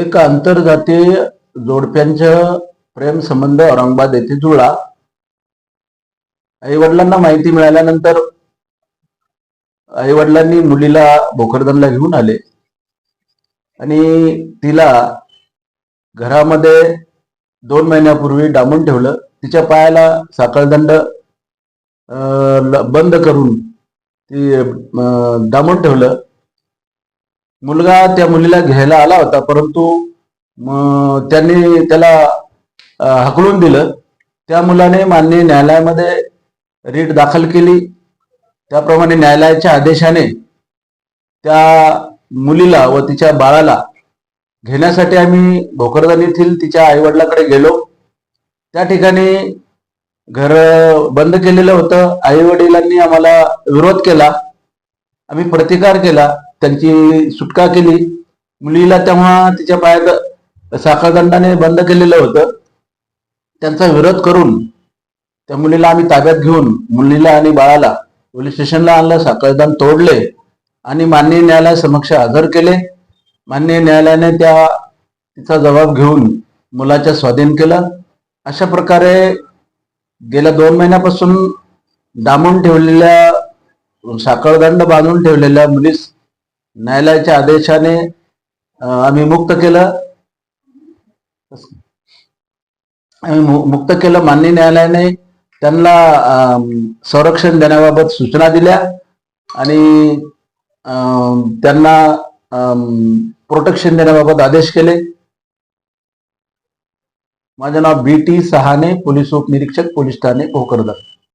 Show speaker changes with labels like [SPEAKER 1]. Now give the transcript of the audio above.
[SPEAKER 1] एक आंतरजातीय जोडप्यांच्या प्रेम संबंध औरंगाबाद येथे जुळला. आई वडिलांना माहिती मिळाल्यानंतर आई वडिलांनी मुलीला भोकरदनला घेऊन आले. आणि तिला घरामध्ये दोन महिन्यापूर्वी डांबून ठेवलं. तिच्या पायाला साखळदंड अं, बंद करून ती डांबून ठेवलं. मुलगा त्या मुलीला घ्यायला आला होता परंतु त्यांनी त्याला हकलून दिलं. त्या मुलाने माननीय न्यायालयामध्ये रीट दाखल केली. त्याप्रमाणे न्यायालयाच्या आदेशाने त्या मुलीला व तिच्या बाळाला घेण्यासाठी आम्ही भोकरदन येथील तिच्या आईवडिलाकडे गेलो. त्या ठिकाणी घर बंद केलेलं होतं. आई वडिलांनी आम्हाला विरोध केला. आम्ही प्रतिकार केला. त्यांची सुटका केली. मुलीला तेव्हा तिच्या पायात साखळदंडाने बंद केलेलं होतं. त्यांचा विरोध करून त्या मुलीला आम्ही ताब्यात घेऊन मुलीला आणि बाळाला पोलीस स्टेशनला आणलं साखळदंड तोडले आणि माननीय न्यायालयासमक्ष हजर केले. माननीय न्यायालयाने त्या तिचा जबाब घेऊन मुलाच्या स्वाधीन केलं. अशा प्रकारे गेल्या दोन महिन्यापासून डांबून ठेवलेल्या साखळदंड बांधून ठेवलेल्या मुलीस न्यायालयाच्या आदेशाने आम्ही मुक्त केलं. आम्ही मुक्त केलं. माननीय न्यायालयाने त्यांना संरक्षण देण्याबाबत सूचना दिल्या आणि अं, त्यांना प्रोटेक्शन देण्याबाबत आदेश केले. माझं नाव बी टी सहाने पोलीस उपनिरीक्षक पोलीस ठाणे भोकरदन